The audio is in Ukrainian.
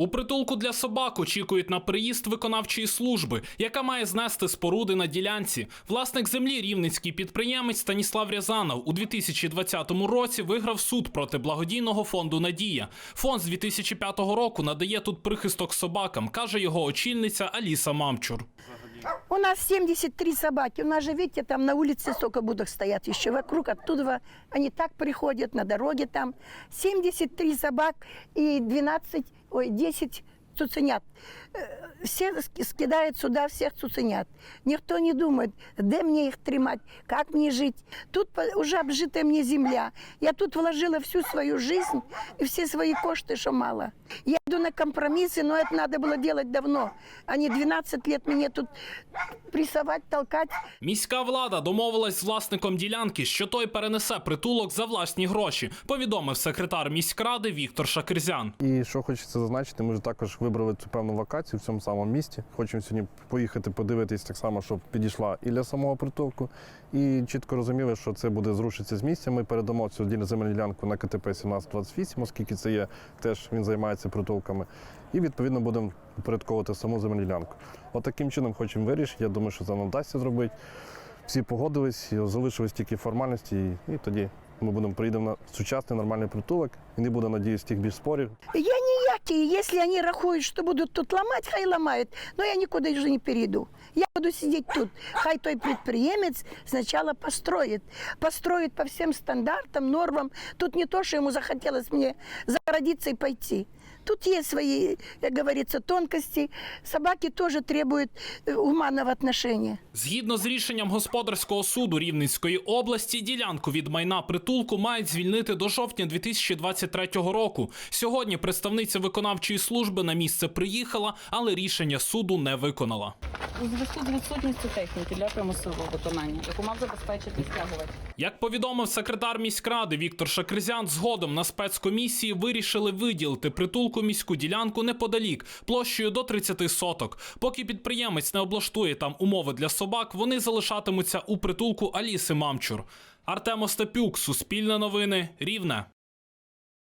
У притулку для собак очікують на приїзд виконавчої служби, яка має знести споруди на ділянці. Власник землі, рівненський підприємець Станіслав Рязанов у 2020 році виграв суд проти благодійного фонду Надія. Фонд з 2005 року надає тут прихисток собакам, каже його очільниця Аліса Мамчур. У нас 73 собаки. У нас же, видите, там на улице столько будок стоят еще вокруг, оттуда они так приходят на дороге там. 73 собак и 12, ой, 10 цуценят. Э, Все ски- скидают сюда всех цуценят. Никто не думает, где мне их тримать, как мне жить. Тут уже обжитая мне земля. Я тут вложила всю свою жизнь и все свои кошты, что мало. Я иду на компромиссы, но это надо было делать давно. А не 12 лет мне тут прессовать, толкать. Міська влада домовилась з власником ділянки, що той перенесе притулок за власні гроші, повідомив секретар міськради Віктор Шакирзян. І що хочеться зазначити, ми ж також вибрали цю певну локацію в цьому самому місті. Хочемо сьогодні поїхати подивитись так само, щоб підійшла і для самого притулку. І чітко розуміли, що це буде зрушитися з місця. Ми передамо цю ділянку земельну ділянку на КТП 1728, оскільки це є теж він займається притулками. І відповідно будемо упорядковувати саму земельну ділянку. От таким чином хочемо вирішити. Я думаю, що це нам вдасться зробити. Всі погодились, залишились тільки формальності, і, і тоді ми будемо приїдемо на сучасний нормальний притулок, і не буде, надіюсь, тих більш спорів. Я ніякі. Если они рахуют, что будут тут ломать, хай ломают. Но я никуда уже не перейду. Я буду сидеть тут. Хай той предприемец сначала построит. Построит по всем стандартам, нормам. Тут не то, что ему захотелось мне загородиться и пойти. Тут есть свои, как говорится, тонкости. Собаки тоже требуют э, гуманного отношения. Згідно з рішенням господарського суду Рівненської області, ділянку від майна притулку мають звільнити до жовтня 2023 року. Сьогодні представниця виконавчої служби на місце приїхала, але рішення суду не виконала. У зв'язку з відсутністю техніки для примусового виконання, яку мав забезпечити стягувач. Як повідомив секретар міськради Віктор Шакризян, згодом на спецкомісії вирішили виділити притулку міську ділянку неподалік, площею до 30 соток. Поки підприємець не облаштує там умови для собак, вони залишатимуться у притулку Аліси Мамчур. Артем Остапюк, Суспільне новини, Рівне.